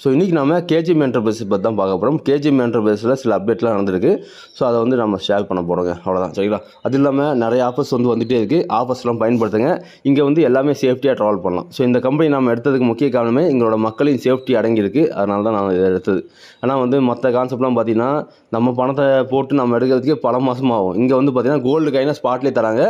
So இன்றைக்கி நம்ம KGM enterprise பற்றி தான் பார்க்க போகிறோம் கேஜிஎம் என்டர்பிரைஸில் சில அப்டேட்லாம் நடந்திருக்கு. ஸோ அதை வந்து நம்ம ஷேர் பண்ண போகிறோங்க அவ்வளோதான் சரிங்களா? அது இல்லாமல் நிறைய ஆஃபர்ஸ் வந்து வந்துகிட்டே இருக்குது ஆஃபர்ஸ்லாம் பயன்படுத்துங்க. இங்கே வந்து எல்லாமே சேஃப்டியாக ட்ராவல் பண்ணலாம். ஸோ இந்த கம்பெனி நம்ம எடுத்ததுக்கு முக்கிய காரணமே எங்களோட மக்களின் சேஃப்டி அடங்கியிருக்கு. அதனால தான் நான் இதை எடுத்தது. ஆனால் வந்து மற்ற கான்செப்ட்லாம் பார்த்திங்கன்னா நம்ம பணத்தை போட்டு நம்ம எடுக்கிறதுக்கே பல மாதம் ஆகும். இங்கே வந்து பார்த்திங்கன்னா கோல்டு காயினை ஸ்பாட்லேயே தராங்க.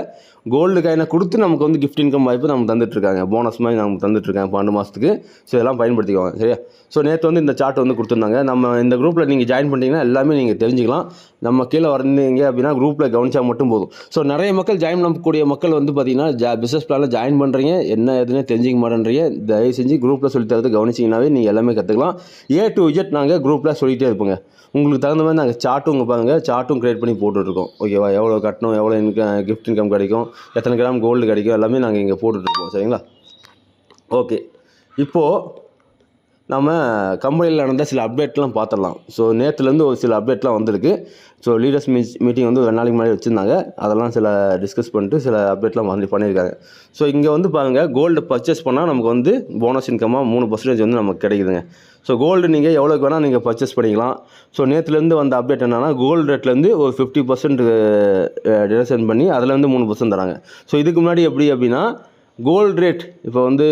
கோல்டு காயினை கொடுத்து நமக்கு வந்து கிஃப்ட் இன்கம் வாய்ப்பு நம்ம தந்துட்டுருக்காங்க போனஸ் மாதிரி நமக்கு தந்துட்டுருக்காங்க பன்னெண்டு மாதத்துக்கு ஸோ இதெல்லாம் பயன்படுத்திக்குவாங்க சரியா? ஸோ நேற்று வந்து இந்த சார்ட் வந்து கொடுத்துருந்தாங்க. நம்ம இந்த குரூப்பில் நீங்கள் ஜாயின் பண்ணிட்டீங்கன்னா எல்லாமே நீங்கள் தெரிஞ்சுக்கலாம். நம்ம கீழே வந்தீங்க அப்படின்னா குரூப்பில் கவனிச்சா மட்டும் போதும். ஸோ நிறைய மக்கள் ஜாயின் பண்ணக்கூடிய மக்கள் வந்து பார்த்தீங்கன்னா ஜா பிஸ்னஸ் பிளானில் ஜாயின் பண்ணுறீங்க என்ன எதுன்னு தெரிஞ்சிக்க மாட்டேன்றீங்க. தயவு செஞ்சு குரூப்பில் சொல்லி தரது கவனிச்சிங்கனாவே நீங்கள் எல்லாமே கற்றுக்கலாம் ஏ டு இஜெட் நாங்கள் குரூப்பில் சொல்லிகிட்டே இருப்போங்க. உங்களுக்கு தகுந்த மாதிரி நாங்கள் சார்ட்டும் பாருங்கள் சார்ட்டும் க்ரியேட் பண்ணி போட்டுட்ருக்கோம். ஓகேவா எவ்வளோ கட்டணும்? எவ்வளோ இன்கம் கிஃப்ட் இன்கம் கிடைக்கும்? எத்தனை கிராம் கோல்டு கிடைக்கும்? எல்லாமே நாங்கள் இங்கே போட்டுட்ருக்கோம். சரிங்களா? ஓகே இப்போது நம்ம கம்பெனியில் நடந்த சில அப்டேட்லாம் பார்த்துடலாம் ஸோ நேற்றுலேருந்து ஒரு சில அப்டேட்லாம் வந்திருக்கு. ஸோ லீடர்ஸ் மீட் மீட்டிங் வந்து ஒரு நாளைக்கு முன்னாடி வச்சுருந்தாங்க. அதெல்லாம் சில டிஸ்கஸ் பண்ணிட்டு சில அப்டேட்லாம் வந்து பண்ணியிருக்காங்க. ஸோ இங்கே வந்து பாருங்கள் கோல்டு பர்ச்சேஸ் பண்ணால் நமக்கு வந்து போனஸ் இன்கமாக மூணு பர்சன்டேஜ் வந்து நமக்கு கிடைக்குதுங்க. ஸோ கோல்டு நீங்கள் எவ்வளோக்கு வேணால் நீங்கள் பர்ச்சேஸ் பண்ணிக்கலாம். ஸோ நேற்றுலேருந்து வந்த அப்டேட் என்னென்னா கோல்டு ரேட்லேருந்து ஒரு ஃபிஃப்டி பர்சன்ட் டிடக்ஷன் பண்ணி அதுலேருந்து மூணு பர்சன்ட் தராங்க. ஸோ இதுக்கு முன்னாடி எப்படி அப்படின்னா கோல்டு ரேட் இப்போ வந்து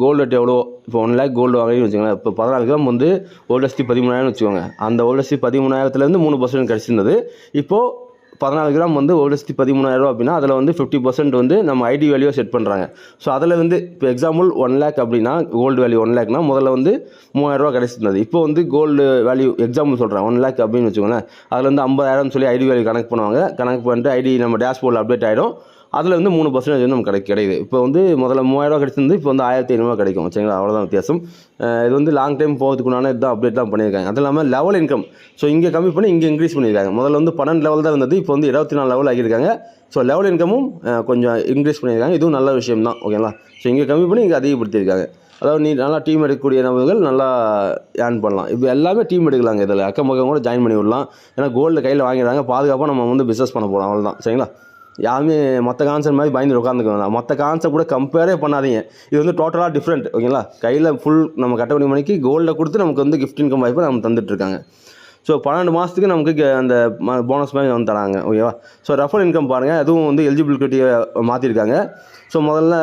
கோல்டு ரேட் எவ்வளோ? இப்போ ஒன் லேக் கோல்டு வாங்குறீங்கன்னு வச்சுக்கோங்களேன். இப்போ பதினாலு கிராம் வந்து ஒரு லட்சத்தி பதிமூணாயிரம்னு வச்சுக்கோங்க. அந்த ஒரு லட்சத்தி பதிமூணாயிரத்துலேருந்து மூணு பர்சன்ட் கிடச்சிருந்தது. இப்போது பதினாலு கிராம் வந்து ஒரு லட்சத்தி பதிமூணாயிரம் அப்படின்னா அதில் வந்து ஃபிஃப்டி பர்சன்ட் வந்து நம்ம ஐடி வேல்யூவை செட் பண்ணுறாங்க ஸோ அதில் வந்து இப்போ எக்ஸாம்பிள் ஒன் லேக் அப்படின்னா கோல்டு வேல்யூ ஒன் லேக்னா முதல்ல வந்து மூவாயிரரூவா கிடைச்சிருந்தது. இப்போ வந்து கோல்டு வேல்யூ எக்ஸாம்பிள் சொல்கிறேன் ஒன் லேக் அப்படின்னு வச்சுக்கோங்களேன். அதில் வந்து ஐம்பதாயிரம் சொல்லி ஐடி வேல்யூ கணக்கு பண்ணுவாங்க. கணக்கு பண்ணிட்டு ஐடி நம்ம டேஷ்போர்டில் அப்டேட் ஆகிடும் அதில் வந்து மூணு பர்சன்டேஜ் வந்து நமக்கு கிடை கிடைக்குது. இப்போ வந்து முதல்ல மூவாயிரரூவா கிடைச்சிருந்து இப்போ வந்து ஆயிரத்தி ஐநூறுவா கிடைக்கும். சரிங்களா அவ்வளோதான் வித்தியாசம். இது வந்து லாங் டைம் போகிறதுக்குண்டான இதுதான் அப்டேட் தான் பண்ணியிருக்காங்க. அது இல்லாமல் லெவல் இன்கம் ஸோ இங்கே கம்மி பண்ணி இங்கே இன்க்ரீஸ் பண்ணியிருக்காங்க. முதல்ல வந்து பன்னெண்டு லெவல் தான் இருந்தது. இப்போ வந்து இருபத்தி நாலு லெவல் ஆகியிருக்காங்க ஸோ லெவல் இன்கமும் கொஞ்சம் இன்க்ரீஸ் பண்ணியிருக்காங்க. இதுவும் நல்ல விஷயம் தான். ஓகேங்களா ஸோ இங்கே கம்மி பண்ணி இங்கே அதிகப்படுத்தியிருக்காங்க. அதாவது நீ நல்லா டீம் எடுக்கக்கூடிய நபர்கள் நல்லா ஏர்ன் பண்ணலாம். இப்போ எல்லாமே டீம் எடுக்கலாங்க இதில். அக்கம் பக்கம் கூட ஜாயின் பண்ணி விடலாம். ஏன்னா கோல்டு கையில் வாங்கிடுறாங்க. பாதுகாப்பாக நம்ம வந்து பிஸ்னஸ் பண்ண போகிறோம் அவ்வளோதான் சரிங்களா? யாருமே மற்ற கான்செப்ட் மாதிரி பயந்து உட்காந்துக்க மற்ற கான்செப்ட் கூட கம்பேரே பண்ணாதீங்க. இது வந்து டோட்டலாக டிஃப்ரெண்ட் ஓகேங்களா கையில் ஃபுல் நம்ம கட்டப்படி மணிக்கு கோல்டில் கொடுத்து நமக்கு வந்து கிஃப்ட் இன்கம் வாய்ப்பு நம்ம தந்துட்டுருக்காங்க. ஸோ பன்னெண்டு மாதத்துக்கு நமக்கு கே- அந்த போனஸ் மாதிரி வந்து தராங்க ஓகேவா ஸோ ரெஃபர் இன்கம் பாருங்கள் அதுவும் வந்து எலிஜிபிள் கிரிட்டீரியா மாற்றிருக்காங்க ஸோ முதல்ல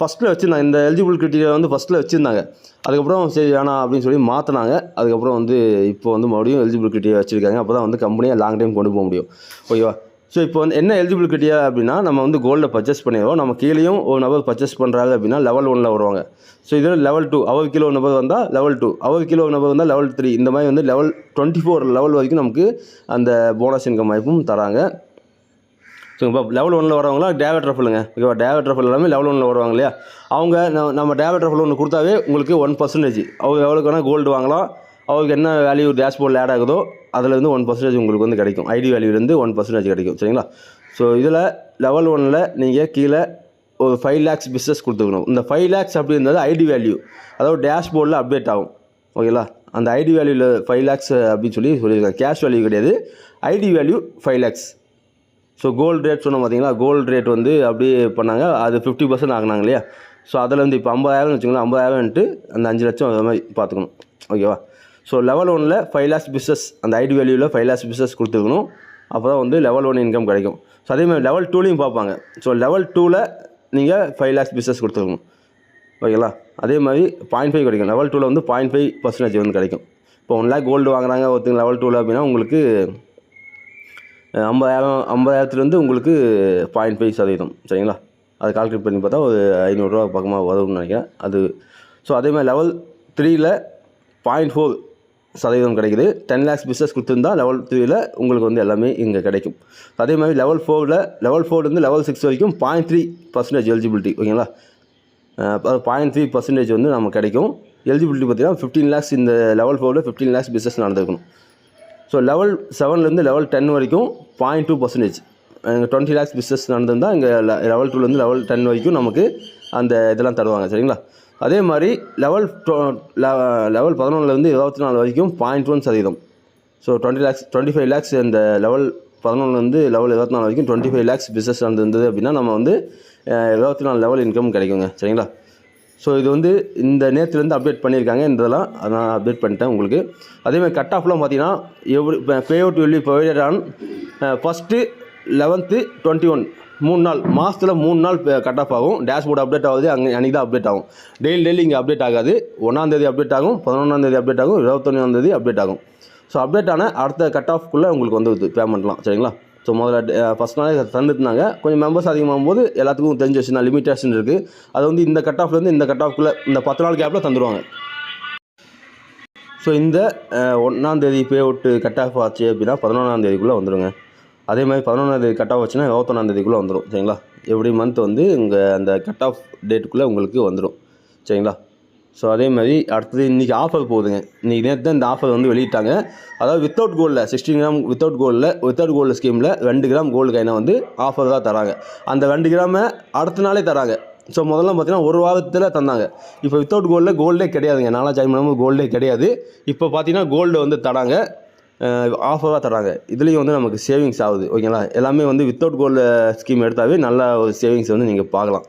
ஃபஸ்ட்டில் வச்சுருந்தாங்க. இந்த எலிஜிபிள் கிரிட்டீரியா வந்து ஃபஸ்ட்டில் வச்சுருந்தாங்க. அதுக்கப்புறம் சரி வேணாம் அப்படின்னு சொல்லி மாற்றினாங்க அதுக்கப்புறம் வந்து இப்போ வந்து மறுபடியும் எலிஜிபிள் கிரிட்டீரியா வச்சுருக்காங்க. அப்போ தான் வந்து கம்பெனியை லாங் டைம் கொண்டு போக முடியும் ஓகேவா ஸோ இப்போ வந்து என்ன எலிஜிபிள் கிட்டியா அப்படின்னா நம்ம வந்து கோல்டை பர்ச்சேஸ் பண்ணிடுவோம் நம்ம கீழேயும் ஒரு நபர் பர்ச்சேஸ் பண்ணுறாங்க அப்படின்னா லெவல் ஒனில் வருவாங்க. ஸோ இதில் லெவல் டூ அவர் கிலோ நபர் வந்தால் லெவல் டூ அவர் கிலோ நபர் வந்தால் லெவல் த்ரீ இந்த மாதிரி வந்து லெவல் டுவெண்ட்டி ஃபோர் லெவல் வரைக்கும் நமக்கு அந்த போனஸ் இன்கம் வாய்ப்பும் தராங்க. ஸோ இப்போ லெவல் ஒன்னில் வரவங்களா டேவட் ரஃபலுங்க ஓகேவா டேவட் ரஃபல் எல்லாமே லெவல் ஒனில் வருவாங்க இல்லையா? அவங்க நம்ம நம்ம டேவட் ரஃபல் ஒன்று கொடுத்தாவே உங்களுக்கு ஒன் பர்சன்டேஜ் அவங்க எவ்வளோக்கு வேணால் கோல்டு வாங்கலாம். அவருக்கு என்ன வேல்யூ டேஷ்போர்டில் ஆட் ஆகுதோ அதில் இருந்து ஒன் பர்சன்டேஜ் உங்களுக்கு வந்து கிடைக்கும். ஐடி வேல்யூலேருந்து ஒன் பர்சன்டேஜ் கிடைக்கும். சரிங்களா? ஸோ இதில் லெவல் ஒனில் நீங்கள் கீழே ஒரு ஃபைவ் லேக்ஸ் பிஸ்னஸ் கொடுத்துக்கணும். இந்த ஃபைவ் லேக்ஸ் அப்படின்றது ஐடி வேல்யூ அதாவது டேஷ்போர்டில் அப்டேட் ஆகும். ஓகேங்களா அந்த ஐடி வேல்யூவில் ஃபைவ் லேக்ஸ் அப்படின்னு சொல்லி சொல்லியிருக்காங்க. கேஷ் வேல்யூ கிடையாது. ID value five lakhs so gold rate சொன்னோம் பார்த்தீங்களா கோல்டு ரேட் வந்து அப்படியே பண்ணாங்க. அது ஃபிஃப்டி பர்சன்ட் ஆகினாங்க இல்லையா? ஸோ அதில் வந்து இப்போ ஐம்பதாயிரம்னு வச்சுக்கோங்களேன் ஐம்பதாயிரம்ட்டு அந்த அஞ்சு லட்சம் அது மாதிரி பார்த்துக்கணும். ஓகேவா ஸோ லெவல் ஒனில் ஃபைவ் லேக்ஸ் பிஸ்னஸ் அந்த ஐடி வேல்யூவில் ஃபைவ் லேக்ஸ் பிஸ்னஸ் கொடுத்துக்கணும் அப்போ தான் வந்து லெவல் ஒன் இன்கம் கிடைக்கும். ஸோ அதே மாதிரி லெவல் டூலையும் பார்ப்பாங்க. ஸோ லெவல் டூவில் நீங்கள் ஃபைவ் லேக்ஸ் பிஸ்னஸ் கொடுத்துக்கணும் ஓகேங்களா? அதே மாதிரி பாயிண்ட் ஃபைவ் கிடைக்கும். லெவல் டூவில் வந்து பாயிண்ட் ஃபைவ் பர்சன்டேஜ் வந்து கிடைக்கும். இப்போ ஒன் லேக் கோல்டு வாங்குறாங்க ஒருத்தங்க லெவல் டூவில் அப்படின்னா உங்களுக்கு ஐம்பதாயிரம் ஐம்பதாயிரத்துலேருந்து உங்களுக்கு பாயிண்ட் ஃபைவ் சதவீதம். சரிங்களா? அதை கால்குலேட் பண்ணி பார்த்தா ஒரு ஐநூறுரூவா பக்கமாக வரும்னு நினைக்கிறேன். அது ஸோ அதே மாதிரி லெவல் த்ரீயில் பாயிண்ட் ஃபோர் சதவீதம் கிடைக்குது. டென் லேக்ஸ் பிஸ்னஸ் கொடுத்துருந்தா லெவல் த்ரீயில் உங்களுக்கு வந்து எல்லாமே இங்கே கிடைக்கும். அதே மாதிரி லெவல் ஃபோரில் லெவல் ஃபோர்லேருந்து லெவல் சிக்ஸ் வரைக்கும் பாயிண்ட் த்ரீ பர்சன்டேஜ் எலிஜிபிலிட்டி ஓகேங்களா பாயிண்ட் த்ரீ பர்சன்டேஜ் வந்து நம்ம கிடைக்கும். எலிஜிபிலிட்டி பார்த்தீங்கன்னா ஃபிஃப்டீன் லேக்ஸ் இந்த லெவல் ஃபோரில் ஃபிஃப்டீன் லேக்ஸ் பிஸ்னஸ் நடந்திருக்கணும். ஸோ லெவல் செவன்லேருந்து லெவல் டென் வரைக்கும் point two percentage twenty lakhs business நடந்திருந்தால் இங்கே லெவல் டூலேருந்து லெவல் டென் வரைக்கும் நமக்கு அந்த இதெல்லாம் தருவாங்க சரிங்களா? அதே மாதிரி லெவல் லெவல் பதினொன்றுலேருந்து இருபத்தி நாலு வரைக்கும் பாயிண்ட் ஒன் சதவீதம். So twenty lakhs twenty five lakhs இந்த லெவல் பதினொன்றுலேருந்து லெவல் இருபத்தி நாலு வரைக்கும் டுவெண்ட்டி ஃபைவ் லேக்ஸ் பிஸ்னஸ் நடந்திருந்தது அப்படின்னா நம்ம வந்து இருபத்தி நாலு லெவல் இன்கம் கிடைக்குங்க. சரிங்களா? ஸோ இது வந்து இந்த நேற்றுலேருந்து அப்டேட் பண்ணியிருக்காங்க. இந்த இதெல்லாம் நான் அப்டேட் பண்ணிட்டேன் உங்களுக்கு. அதேமாதிரி கட் ஆஃப்லாம் பார்த்தீங்கன்னா every pay out will provided on first eleventh twenty one மூணு நாள் மாதத்தில் மூணு நாள் கட் ஆஃப் ஆகும். டேஷ்போர்டு அப்டேட் ஆகுது அங்கே அன்றைக்கி தான் அப்டேட் ஆகும். டெய்லி டெய்லி இங்கே அப்டேட் ஆகாது. ஒன்றாந்தேதி அப்டேட் ஆகும் பதினொன்றாந்தேதி அப்டேட் ஆகும் இருபத்தொன்னாந்தேதி அப்டேட் ஆகும். ஸோ அப்டேட் ஆனால் அடுத்த கட் ஆஃப்குள்ளே உங்களுக்கு வந்து பேமெண்ட்லாம் சரிங்களா? ஸோ முதல்ல ஃபஸ்ட் நாளே தந்துருந்தாங்க கொஞ்சம் மெம்பர்ஸ் அதிகமாகும் போது எல்லாத்துக்கும் தெரிஞ்சு வச்சுனா லிமிட்டேஷன் இருக்குது அது வந்து இந்த கட் ஆஃப்லேருந்து இந்த கட் ஆஃப்குள்ளே இந்த பத்து நாள் கேப்பில் தந்துடுவாங்க ஸோ இந்த ஒன்றாந்தேதி பே அவுட்டு கட் ஆஃப் ஆச்சு அப்படின்னா பதினொன்றாந்தேதிக்குள்ளே வந்துடுங்க அதே மாதிரி பதினொன்றாந்தேதி கட் ஆஃப் வச்சுன்னா இருபத்தொன்னாந்தேதிக்குள்ளே வந்துடும் சரிங்களா? எவ்ரி மந்த் வந்து உங்கள் அந்த கட் ஆஃப் டேட்டுக்குள்ளே உங்களுக்கு வந்துடும் சரிங்களா? ஸோ அதே மாதிரி அடுத்தது இன்றைக்கி ஆஃபர் போகுதுங்க. இன்றைக்கி நேற்று தான் இந்த ஆஃபர் வந்து வெளியிட்டாங்க. அதாவது வித்தவுட் கோல்டில் சிக்ஸ்டீன் கிராம் வித்தவுட் கோல்டில் வித்தவுட் கோல்டு ஸ்கீமில் ரெண்டு கிராம் கோல்டு கைனை வந்து ஆஃபர் தான் தராங்க. அந்த ரெண்டு கிராமை அடுத்த நாளே தராங்க. ஸோ முதல்ல பார்த்தீங்கன்னா ஒரு வாரத்தில் தந்தாங்க. இப்போ வித்தவுட் கோல்டில் கோல்டே கிடையாதுங்க. நாளாக ஜாயின் பண்ணும்போது கோல்டே கிடையாது. இப்போ பார்த்தீங்கன்னா கோல்டு வந்து தராங்க. ஆஃபராக தராங்க இதுலேயும் வந்து நமக்கு சேவிங்ஸ் ஆகுது ஓகேங்களா எல்லாமே வந்து வித்தவுட் கோல்டு ஸ்கீம் எடுத்தாவே நல்ல ஒரு சேவிங்ஸ் வந்து நீங்கள் பார்க்கலாம்.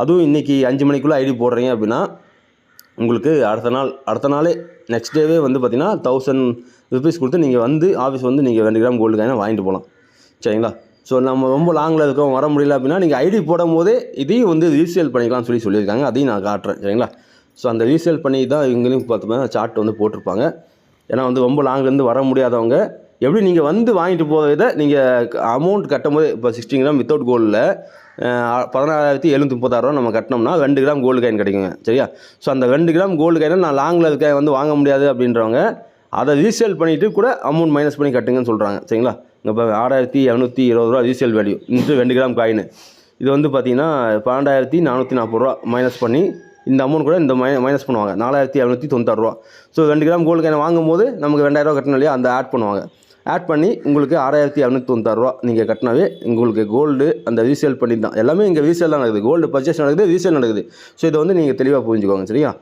அதுவும் இன்றைக்கி அஞ்சு மணிக்குள்ளே ஐடி போடுறீங்க அப்படின்னா உங்களுக்கு அடுத்த நாள் அடுத்த நாளே நெக்ஸ்ட் டேவே வந்து பார்த்திங்கன்னா தௌசண்ட் ருபீஸ் கொடுத்து நீங்கள் வந்து ஆஃபீஸ் வந்து நீங்கள் ரெண்டு கிராம் கோல்டு காயினா வாங்கிட்டு போகலாம். சரிங்களா? ஸோ நம்ம ரொம்ப லாங்கில் இருக்கோம் வர முடியல அப்படின்னா நீங்கள் ஐடி போடும் போதே இதையும் வந்து ரீசேல் பண்ணிக்கலாம்னு சொல்லி சொல்லியிருக்காங்க. அதையும் நான் காட்டுறேன் சரிங்களா? ஸோ அந்த ரீசேல் பண்ணி தான் இவங்களையும் பார்த்தோம்னா சார்ட் வந்து போட்டிருப்பாங்க. ஏன்னா வந்து ரொம்ப லாங்லேருந்து வர முடியாதவங்க எப்படி நீங்கள் வந்து வாங்கிட்டு போகிறத நீங்கள் அமௌண்ட் கட்டும் போது இப்போ சிக்ஸ்டீன் கிராம் வித்தவுட் கோல்டில் பதினாறாயிரத்தி எழுநூற்றி முப்பத்தாறுரூவா நம்ம கட்டினோம்னா ரெண்டு கிராம் கோல்டு காயின் கிடைக்குங்க சரியா? ஸோ அந்த ரெண்டு கிராம் கோல்டு காயினை நான் லாங்கில் இருக்க வந்து வாங்க முடியாது அப்படின்றவங்க அதை ரீசேல் பண்ணிவிட்டு கூட அமௌண்ட் மைனஸ் பண்ணி கட்டுங்கன்னு சொல்கிறாங்க சரிங்களா? இங்கே இப்போ ஆறாயிரத்தி இரநூத்தி இருபது ரூபா ரீசேல் வேல்யூ இன்ட்டு ரெண்டு கிராம் காயின் இது வந்து பார்த்தீங்கன்னா பன்னெண்டாயிரத்தி நானூற்றி நாற்பது ரூபா மைனஸ் பண்ணி இந்த அமௌண்ட் கூட இந்த மை மைனஸ் பண்ணுவாங்க. நாலாயிரத்தி எழுநூற்றி தொண்ணூத்தாறுரூவா ஸோ ரெண்டு கிராம் கோல்டு காயின் வாங்கும்போது நமக்கு ரெண்டாயிரரூவா கட்டணும் இல்லையா அந்த ஆட் பண்ணுவாங்க. ஆட் பண்ணி உங்களுக்கு ஆறாயிரத்தி இரநூத்தி தொண்ணூத்தாறு நீங்கள் கட்டினாவே உங்களுக்கு கோல்டு அந்த ரீசேல் பண்ணி தான். எல்லாமே இங்கே ரீசேல் தான் நடக்குது. கோல்டு பர்ச்சேஸ் நடக்குது ரீசேல் நடக்குது. ஸோ இதை வந்து நீங்கள் தெளிவாக புரிஞ்சுக்கோங்க சரியா?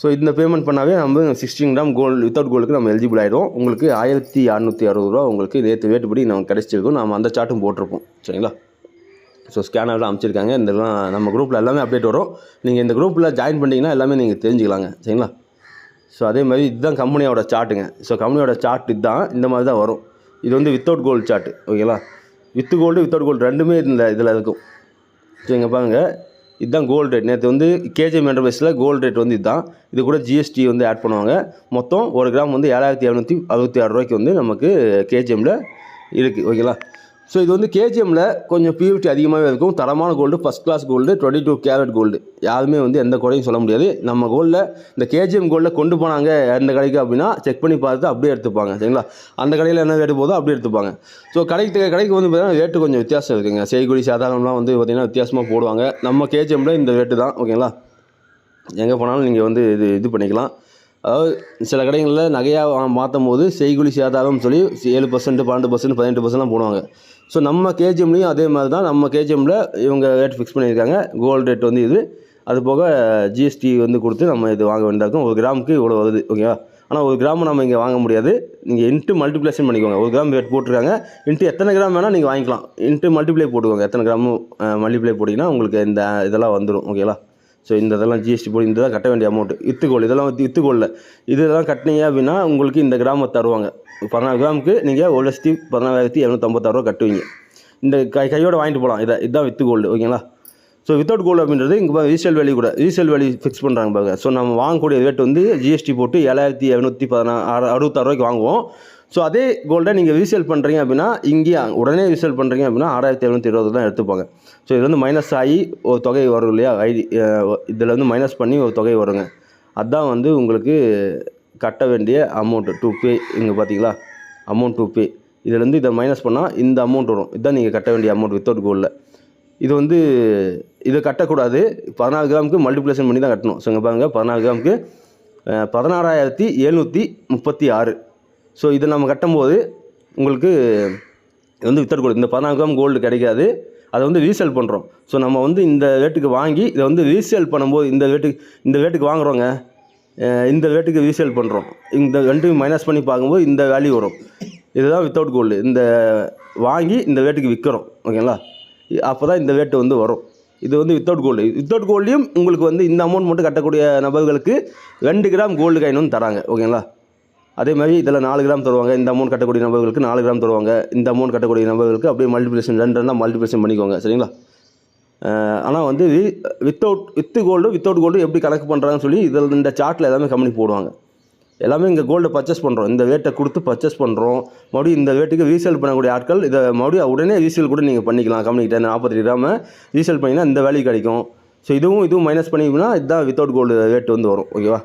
ஸோ இந்த பேமெண்ட் பண்ணாவே நம்ம சிக்ஸ்டீன் கிராம் கோல்டு வித்தவுட் கோல்டுக்கு நம்ம எலிஜிபிள் ஆகிடும் உங்களுக்கு ஆயிரத்தி அறநூற்றி அறுபது ரூபா உங்களுக்கு நேற்று வேட்டுப்படி நம்ம கிடச்சிருக்கும். நம்ம அந்த சார்ட்டும் போட்டிருப்போம். சரிங்களா? ஸோ ஸ்கேனர்லாம் அமைச்சிருக்காங்க. இதெல்லாம் நம்ம குரூப்பில் எல்லாமே அப்டேட் வரும். நீங்கள் இந்த குரூப்பில் ஜாயின் பண்ணிங்கன்னா எல்லாமே நீங்கள் தெரிஞ்சுக்கலாங்க. சரிங்களா? ஸோ அதே மாதிரி இதுதான் கம்பெனியோட சார்ட்டுங்க ஸோ கம்பெனியோட சார்ட் இதுதான். இந்த மாதிரி தான் வரும். இது வந்து வித்தவுட் கோல்டு சார்ட் ஓகேங்களா வித்து கோல்டு வித்தவுட் கோல்டு ரெண்டுமே இந்த இதில் இருக்கும். சரிங்க பாருங்க. இதுதான் கோல்டு ரேட் நேற்று வந்து கேஜிஎம் என்டர்பிரைஸில் கோல்டு ரேட் வந்து இதுதான். இது கூட ஜிஎஸ்டி வந்து ஆட் பண்ணுவாங்க. மொத்தம் ஒரு கிராம் வந்து ஏழாயிரத்தி இரநூத்தி அறுபத்தி ஆறு ரூபாய்க்கு வந்து நமக்கு கேஜிஎம்மில் இருக்குது ஓகேங்களா ஸோ இது வந்து கேஜிஎம்மில் கொஞ்சம் பியூரிட்டி அதிகமாகவே இருக்கும். தரமான gold first class gold twenty two carat gold யாருமே வந்து எந்த குறையும் சொல்ல முடியாது. நம்ம கோல்டில் இந்த கேஜிஎம் கோல்டில் கொண்டு போனாங்க எந்த கடைக்கு அப்படின்னா செக் பண்ணி பார்த்து அப்படியே எடுத்துப்பாங்க. சரிங்களா? அந்த கடையில் என்ன ரேட்டு போதோ அப்படியே எடுத்துப்பாங்க. ஸோ கடைக்கு கடைக்கு வந்து பார்த்தீங்கன்னா ரேட்டு கொஞ்சம் வித்தியாசம் இருக்குங்க. செய்குடி சாதாரணம்லாம் வந்து பார்த்திங்கன்னா வித்தியாசமாக போடுவாங்க. நம்ம கேஜிஎம்மில் இந்த ரேட்டு தான். ஓகேங்களா? எங்கே போனாலும் நீங்கள் வந்து இது இது பண்ணிக்கலாம். அதாவது சில கடைகளில் நகையாக மாற்றும் போது செய்குலி சேதாரம்னு சொல்லி ஏழு பர்சன்ட் பன்னெண்டு பர்சன்ட் பதினெட்டு பர்சன்ட்லாம் போடுவாங்க. ஸோ நம்ம கேஜிஎம்லேயும் அதே மாதிரி தான் நம்ம கேஜிஎம்மில் இவங்க ரேட் ஃபிக்ஸ் பண்ணியிருக்காங்க. கோல்டு ரேட் வந்து இது. அது போக ஜிஎஸ்டி வந்து கொடுத்து நம்ம இது வாங்க வேண்டியதாக இருக்கும். ஒரு கிராமுக்கு இவ்வளோ வருது ஓகேவா ஆனால் ஒரு கிராம் நம்ம இங்கே வாங்க முடியாது. நீங்கள் இன்ட்டு மல்டிப்ளேஷன் பண்ணிக்கோங்க. ஒரு கிராம் ரேட் போட்டிருக்காங்க. இன்ட்டு எத்தனை கிராம் வேணால் நீங்கள் வாங்கிக்கலாம். இன்ட்டு மல்டிப்ளை போட்டுக்கோங்க. எத்தனை கிராமும் மல்டிப்ளை போட்டிங்கன்னா உங்களுக்கு இந்த இதெல்லாம் வந்துடும் ஓகேங்களா ஸோ இந்த இதெல்லாம் ஜிஎஸ்டி போட்டு இந்த தான் கட்ட வேண்டிய அமௌண்ட் இத்துக்கோள் இதெல்லாம் வந்து இத்துக்கோளில். இதெல்லாம் கட்டினீங்க அப்படின்னா உங்களுக்கு இந்த கிராமம் தருவாங்க. பதினாறு கிராமுக்கு நீங்கள் ஒரு லட்சத்தி பதினாலாயிரத்தி இரநூத்தம்பத்தாறு கட்டுவீங்க. இந்த கை கையோட வாங்கிட்டு போகலாம் இதை இதுதான் வித்து கோல்டு ஓகேங்களா? ஸோ வித்தவுட் கோல்டு அப்படின்றது இங்கே ரீசேல் வேல்யூ கூட. ரீசேல் வேல்யூ ஃபிக்ஸ் பண்ணுறாங்க பாருங்க. ஸோ நம்ம வாங்கக்கூடிய ரேட் வந்து ஜிஎஸ்டி போட்டு ஏழாயிரத்தி எழுநூற்றி பதினா அறுபத்தாறு ரூபாய்க்கு வாங்குவோம். ஸோ அதே கோல்டை நீங்கள் ரீசேல் பண்ணுறீங்க அப்படின்னா இங்கேயே உடனே ரீசேல் பண்ணுறீங்க அப்படின்னா ஆறாயிரத்தி எழுநூற்றி இருபது தான் எடுத்துப்பாங்க. ஸோ இது வந்து மைனஸ் ஆகி ஒரு தொகை வரும் இல்லையா? ஐடி இதில் வந்து மைனஸ் பண்ணி ஒரு தொகை வருங்க. அதுதான் வந்து உங்களுக்கு கட்ட வேண்டிய அமௌண்ட்டு டூ பே இங்கே பார்த்தீங்களா அமௌண்ட் டூ பே இதுலேருந்து இதை மைனஸ் பண்ணால் இந்த அமௌண்ட் வரும். இதுதான் நீங்கள் கட்ட வேண்டிய அமௌண்ட் வித்தவுட் கோல்டில் இது வந்து இதை கட்டக்கூடாது. பதினாறு கிராமுக்கு மல்டிப்ளேஷன் பண்ணி தான் கட்டணும். ஸோ இங்கே பாருங்கள் பதினாலு கிராமுக்கு பதினாறாயிரத்தி எழுநூற்றி முப்பத்தி ஆறு. ஸோ இதை நம்ம கட்டும்போது உங்களுக்கு இது வந்து வித்தவுட் கோல்டு இந்த பதினாலு கிராம் கோல்டு கிடைக்காது. அதை வந்து ரீசேல் பண்ணுறோம் ஸோ நம்ம வந்து இந்த ரேட்டுக்கு வாங்கி இதை வந்து ரீசேல் பண்ணும்போது இந்த ரேட்டுக்கு இந்த ரேட்டுக்கு வாங்குறோங்க. இந்த ரேட்டுக்கு ரீசேல் பண்ணுறோம் இந்த ரெண்டையும் மைனஸ் பண்ணி பார்க்கும்போது இந்த வேல்யூ வரும். இதுதான் வித்தவுட் கோல்டு இந்த வாங்கி இந்த ரேட்டுக்கு விற்கிறோம் ஓகேங்களா அப்போ தான் இந்த ரேட்டு வந்து வரும். இது வந்து வித்தவுட் கோல்டு வித்தவுட் கோல்டையும் உங்களுக்கு வந்து இந்த அமௌண்ட் மட்டும் கட்டக்கூடிய நபர்களுக்கு ரெண்டு கிராம் கோல்டு காயின் வந்து தராங்க. ஓகேங்களா அதே மாதிரி இதில் நாலு கிராம் தருவாங்க. இந்த அமௌண்ட் கட்டக்கூடிய நபர்களுக்கு நாலு கிராம் தருவாங்க. இந்த அமௌண்ட் கட்டக்கூடிய நபர்களுக்கு அப்படியே மல்டிபிளேஷன் ரெண்டு ரெண்டாக மல்டிபிளேஷன் பண்ணிக்கோங்க. சரிங்களா? ஆனால் வந்து without with gold without gold எப்படி கணக்கு பண்ணுறாங்கன்னு சொல்லி இதில் இந்த சார்ட்டில் எல்லாமே கம்பெனி போடுவாங்க. எல்லாமே இங்கே கோல்டு பர்ச்சேஸ் பண்ணுறோம் இந்த வேட்டை கொடுத்து பர்ச்சேஸ் பண்ணுறோம் மறுபடியும் இந்த வேட்டுக்கு ரீசேல் பண்ணக்கூடிய ஆட்கள் இதை மறுபடியும் உடனே ரீசேல் கூட நீங்கள் பண்ணிக்கலாம். கம்பெனிக்கிட்ட இந்த நாற்பத்தி கிராம ரீசேல் பண்ணிங்கன்னா இந்த வேல்யூ கிடைக்கும். ஸோ இதுவும் இதுவும் மைனஸ் பண்ணிங்கன்னா இதுதான் வித்தவுட் கோல்டு ரேட் வந்து வரும். ஓகேவா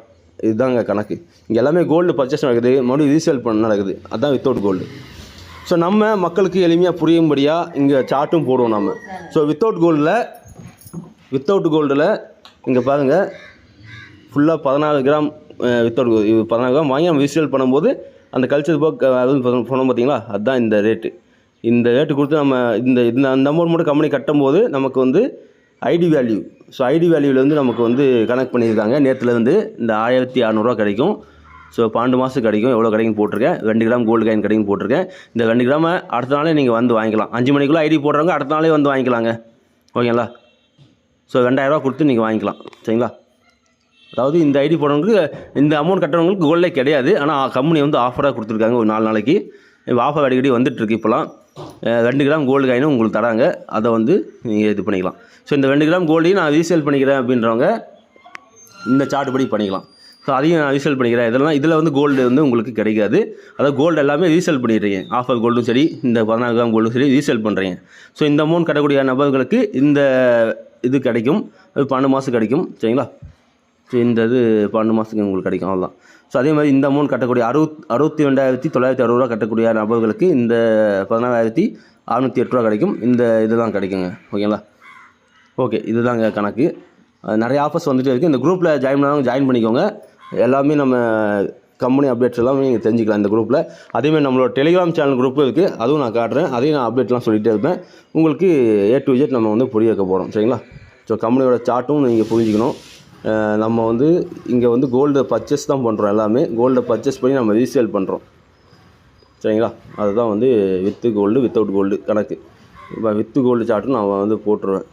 இதுதாங்க கணக்கு. இங்கே எல்லாமே கோல்டு பர்ச்சேஸ் நடக்குது. மறுபடியும் ரீசேல் பண்ண நடக்குது. அதுதான் வித்தவுட் கோல்டு ஸோ நம்ம மக்களுக்கு எளிமையாக புரியும்படியாக இங்கே சார்ட்டும் போடுவோம் நம்ம ஸோ வித்தவுட் கோல்டில் வித்தவுட் கோல்டில் இங்கே பாருங்கள் ஃபுல்லாக பதினாலு கிராம் வித்தவுட் இது பதினாறு கிராம் வாங்கி நம்ம ரீசேல் பண்ணும்போது அந்த கல்ச்சர் போக் அது சொன்னோம் பார்த்தீங்களா அதுதான் இந்த ரேட்டு இந்த ரேட்டு கொடுத்து நம்ம இந்த இந்த அந்த அமௌண்ட் மட்டும் கம்பெனி கட்டும்போது நமக்கு வந்து ஐடி வேல்யூ. ஸோ ஐடி வேல்யூலேருந்து நமக்கு வந்து கனெக்ட் பண்ணியிருக்காங்க. நேற்றுலேருந்து இந்த ஆயிரத்தி அறநூறுவா கிடைக்கும். ஸோ பன்னெண்டு மாதத்துக்கு கிடைக்கும். எவ்வளோ கிடைக்கும் போட்டிருக்கேன். ரெண்டு கிராம் கோல்டு காயின் கிடைக்கும் போட்டிருக்கேன். இந்த ரெண்டு கிராமை அடுத்த நாளே நீங்கள் வந்து வாங்கிக்கலாம். அஞ்சு மணிக்குள்ளே ஐடி போடுறவங்க அடுத்த நாளே வந்து வாங்கிக்கலாங்க. ஓகேங்களா? ஸோ ரெண்டாயிரரூவா கொடுத்து நீங்கள் வாங்கிக்கலாம். சரிங்களா? அதாவது இந்த ஐடி போடுறவங்களுக்கு இந்த அமௌண்ட் கட்டுறவங்களுக்கு கோல்டே கிடையாது. ஆனால் கம்பெனி வந்து ஆஃபராக கொடுத்துருக்காங்க ஒரு நாலு நாளைக்கு. ஆஃபர் அடிக்கடி வந்துட்டுருக்கு இப்போலாம். ரெண்டு கிராம் கோல்டு காயினும் உங்களுக்கு தராங்க. அதை வந்து நீங்கள் இது பண்ணிக்கலாம். ஸோ இந்த ரெண்டு கிராம் கோல்டையும் நான் ரீசேல் பண்ணிக்கிறேன் அப்படின்றவங்க இந்த சார்ட் படி பண்ணிக்கலாம். ஸோ அதையும் நான் ரீசேல் பண்ணிக்கிறேன். இதெல்லாம் இதில் வந்து கோல்டு வந்து உங்களுக்கு கிடைக்காது. அதாவது கோல்டு எல்லாமே ரீசேல் பண்ணிடுறீங்க. ஆஃபர் கோல்டும் சரி இந்த பதினாறு கிராம் கோல்டும் சரி ரீசேல் பண்ணுறீங்க ஸோ இந்த அமௌண்ட் கட்டக்கூடிய நபர்களுக்கு இந்த இது கிடைக்கும். அது பன்னெண்டு மாதம் கிடைக்கும். சரிங்களா? ஸோ இந்த இது பன்னெண்டு மாதத்துக்கு உங்களுக்கு கிடைக்கும். அவ்வளோதான் ஸோ அதே மாதிரி இந்த அமௌண்ட் கட்டக்கூடிய அறுபத் அறுபத்தி ரெண்டாயிரத்தி தொள்ளாயிரத்தி அறுபது ரூபா கட்டக்கூடிய நபர்களுக்கு இந்த பதினாறாயிரத்தி அறநூற்றி எட்டு ரூபா கிடைக்கும். இந்த இதுதான் கிடைக்குங்க. ஓகேங்களா? ஓகே இதுதாங்க கணக்கு. நிறைய ஆஃபர்ஸ் வந்துட்டே இருக்குது இந்த குரூப்பில் ஜாயின் பண்ணாலும் ஜாயின் பண்ணிக்கோங்க. எல்லாமே நம்ம கம்பெனி அப்டேட்ஸ் எல்லாமே நீங்கள் தெரிஞ்சிக்கலாம் இந்த குரூப்பில் அதேமாதிரி நம்மளோட டெலிகிராம் சேனல் குரூப்பும் இருக்குது அதுவும் நான் காட்டுறேன். அதையும் நான் அப்டேட்லாம் சொல்லிகிட்டே இருப்பேன். உங்களுக்கு ஏ டு ஜெட் நம்ம வந்து புரிய வைக்க போகிறோம் சரிங்களா? ஸோ கம்பெனியோட சார்ட்டும் நீங்கள் புரிஞ்சுக்கணும். நம்ம வந்து இங்கே வந்து கோல்டு பர்ச்சேஸ் தான் பண்ணுறோம் எல்லாமே. கோல்டை பர்ச்சேஸ் பண்ணி நம்ம ரீசேல் பண்ணுறோம் சரிங்களா? அதுதான் வந்து வித்து கோல்டு வித்தவுட் கோல்டு கணக்கு. இப்போ வித்து கோல்டு சார்ட்டும் நான் வந்து போட்டுருவேன்.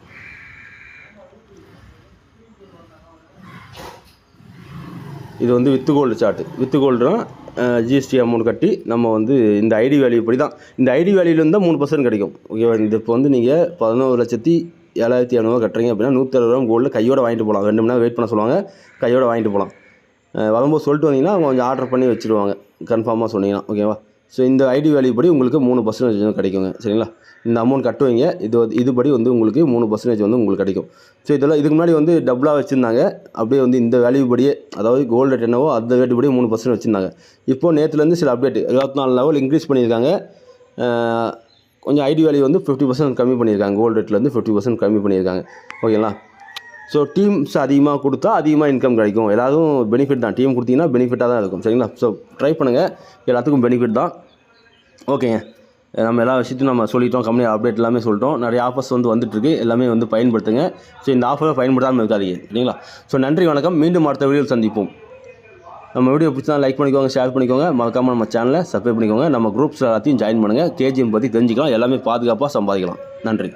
இது வந்து வித்து கோல்டு சார்ட்டு வித்து கோல்டுனா ஜிஎஸ்டி அமௌண்ட் கட்டி நம்ம வந்து இந்த ஐடி வேல்யூ படி தான் இந்த ஐடி வேல்யூலேருந்து தான் மூணு பர்சன்ட் கிடைக்கும். ஓகேவா இந்த இப்போ வந்து நீங்கள் பதினோரு லட்சத்தி ஏழாயிரத்தி இரநூறுவா கட்டுறீங்க அப்படின்னா நூற்றி அறுபது ரூபா கோல்டு கையோட வாங்கிட்டு போகலாம் ரெண்டு மணி நேரம் வெயிட் பண்ண சொல்லுவாங்க. கையோட வாங்கிட்டு போகலாம் வரும்போது சொல்லிட்டு வந்தீங்கன்னா அவங்க கொஞ்சம் ஆர்டர் பண்ணி வச்சுருவாங்க. கன்ஃபார்மாக சொன்னீங்கன்னா. ஓகேவா ஸோ இந்த ஐடி வேல்யூ படி உங்களுக்கு மூணு பர்சன்டேஜ் வந்து கிடைக்குங்க. சரிங்களா? இந்த அமௌண்ட் கட்டுவீங்க. இது இதுபடி வந்து உங்களுக்கு மூணு பர்சன்டேஜ் வந்து உங்களுக்கு கிடைக்கும். ஸோ இதெல்லாம் இதுக்கு முன்னாடி வந்து டபுளாக வச்சுருந்தாங்க. அப்படியே வந்து இந்த வேல்யூ படியே அதாவது கோல்டு ரேட் என்னவோ அந்த ரேட்டு படி மூணு பர்சன்ட் வச்சுருந்தாங்க. இப்போ நேற்றுலேருந்து சில அப்டேட் இருபத்தி நாலு லெவல் இன்க்ரீஸ் பண்ணியிருக்காங்க கொஞ்சம் ஐடி வேல்யூ வந்து ஃபிஃப்டி பர்சன்ட் கம்மி பண்ணியிருக்காங்க. கோல்டு ரேட்லேருந்து ஃபிஃப்டி பர்சன்ட் கம்மி பண்ணியிருக்காங்க. ஓகேங்களா ஸோ டீம்ஸ் அதிகமாக கொடுத்தா அதிகமாக இன்கம் கிடைக்கும். எல்லாரும் பெனிஃபிட் தான். டீம் கொடுத்தீங்கன்னா பெனிஃபிட்டாக தான் இருக்கும். சரிங்களா? ஸோ ட்ரை பண்ணுங்கள் எல்லாத்துக்கும் பெனிஃபிட் தான். ஓகேங்க நம்ம எல்லா விஷயத்தையும் நம்ம சொல்லிட்டோம். கம்பெனி அப்டேட் எல்லாமே சொல்லிட்டோம். நிறைய ஆஃபர்ஸ் வந்து வந்துட்டுருக்கு. எல்லாமே வந்து பயன்படுத்துங்க. ஸோ இந்த ஆஃபரை பயன்படுத்தாமல் இருக்காதீங்க. சரிங்களா? ஸோ நன்றி வணக்கம். மீண்டும் அடுத்த வீடியோவில் சந்திப்போம். நம்ம வீடியோ பிடிச்சா லைக் பண்ணிக்கோங்க ஷேர் பண்ணிக்கோங்க. மறக்காமல் நம்ம சேனலை சப்ஸ்கிரைப் பண்ணிக்கோங்க. நம்ம குரூப்ஸ் எல்லாத்தையும் ஜாயின் பண்ணுங்கள் கேஜிஎம் பற்றி தெரிஞ்சுக்கலாம். எல்லாமே பாதுகாப்பாக சம்பாதிக்கலாம். நன்றி.